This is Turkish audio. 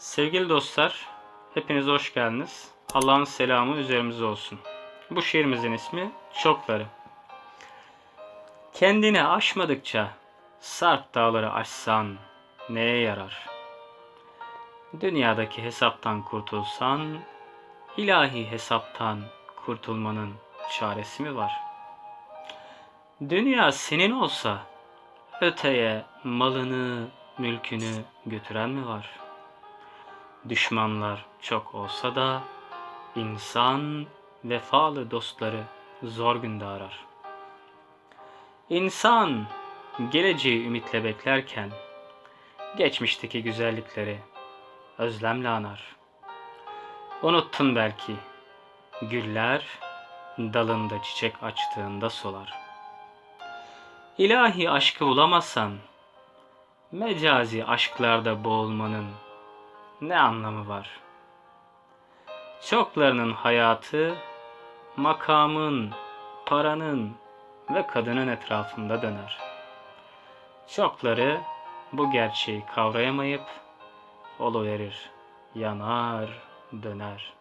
Sevgili dostlar, hepiniz hoş geldiniz. Allah'ın selamı üzerimize olsun. Bu şiirimizin ismi Çokları. Kendini aşmadıkça sarp dağları aşsan neye yarar? Dünyadaki hesaptan kurtulsan, ilahi hesaptan kurtulmanın çaresi mi var? Dünya senin olsa, öteye malını, mülkünü götüren mi var? Düşmanlar çok olsa da insan vefalı dostları zor günde arar. İnsan geleceği ümitle beklerken geçmişteki güzellikleri özlemle anar. Unuttun belki güller dalında çiçek açtığında solar. İlahi aşkı bulamazsan mecazi aşklarda boğulmanın ne anlamı var? Çoklarının hayatı makamın, paranın ve kadının etrafında döner. Çokları bu gerçeği kavrayamayıp oluverir, yanar, döner.